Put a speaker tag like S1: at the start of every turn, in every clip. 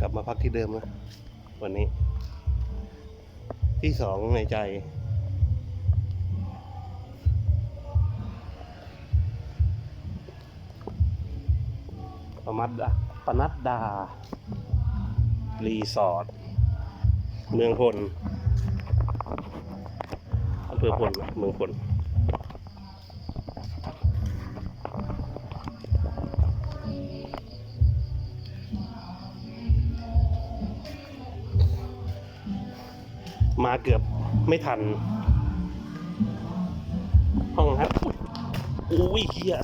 S1: กลับมาพักที่เดิมนะวันนี้ ที่สองในใจ ประมัดดาปนัดดา รีสอร์ท เมืองพลอำเภอพล เมืองพล มาเกือบไม่ทัน ห้องครับอุ้ยเฮีย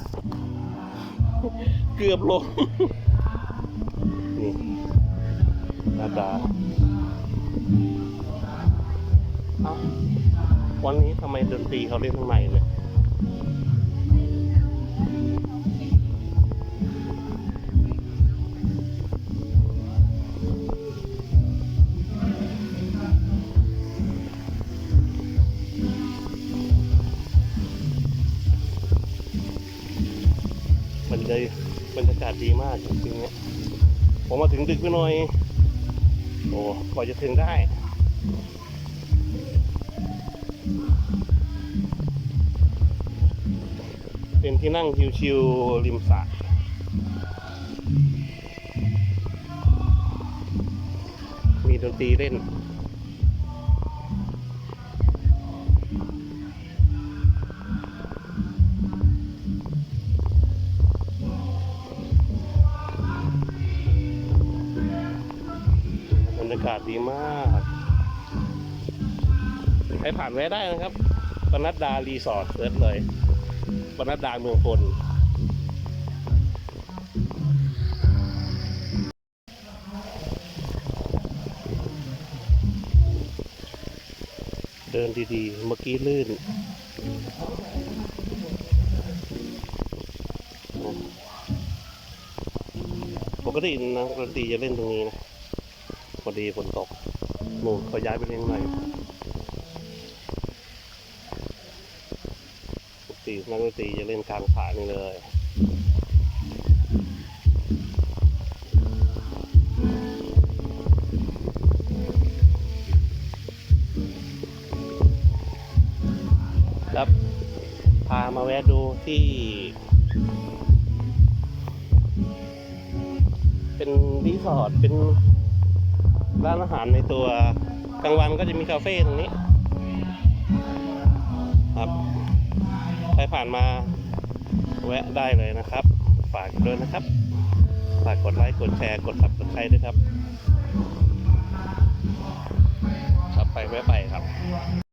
S1: เกือบลงนี่หนาดาเอ้าวันนี้ทำไมดนตรีเขาเล่นข้างในเลย เลยบรรยากาศดีมากจริงๆเนี่ยผมมาถึงดึกไปหน่อย โอ้กว่าจะถึงได้เป็นที่นั่งชิวๆริมสระมีดนตรีเล่นากาศดีมากใครผ่านแวะได้นะครับปนัดดารีสอร์ทเซิร์ชเลยปนัดดาเมืองพลเดินดีๆ เมื่อกี้ลื่นปกตินักดนตรีจะเล่นตรงนี้นะ พอดีฝนตกหนูนเขาย้ายไปเลี้ยงใหม่ปกตินักดนตรีจะเล่นกลางผานี่เลยครับ พามาแวะดูที่ เป็นรีสอร์ทเป็น ร้านอาหารในตัวกลางวันก็จะมีคาเฟ่ตรงนี้ ครับใครผ่านมาแวะได้เลยนะครับ ฝากด้วยนะครับ ฝากกดไลค์กดแชร์กด subscribe ด้วยครับ ครับไปแวะไปครับ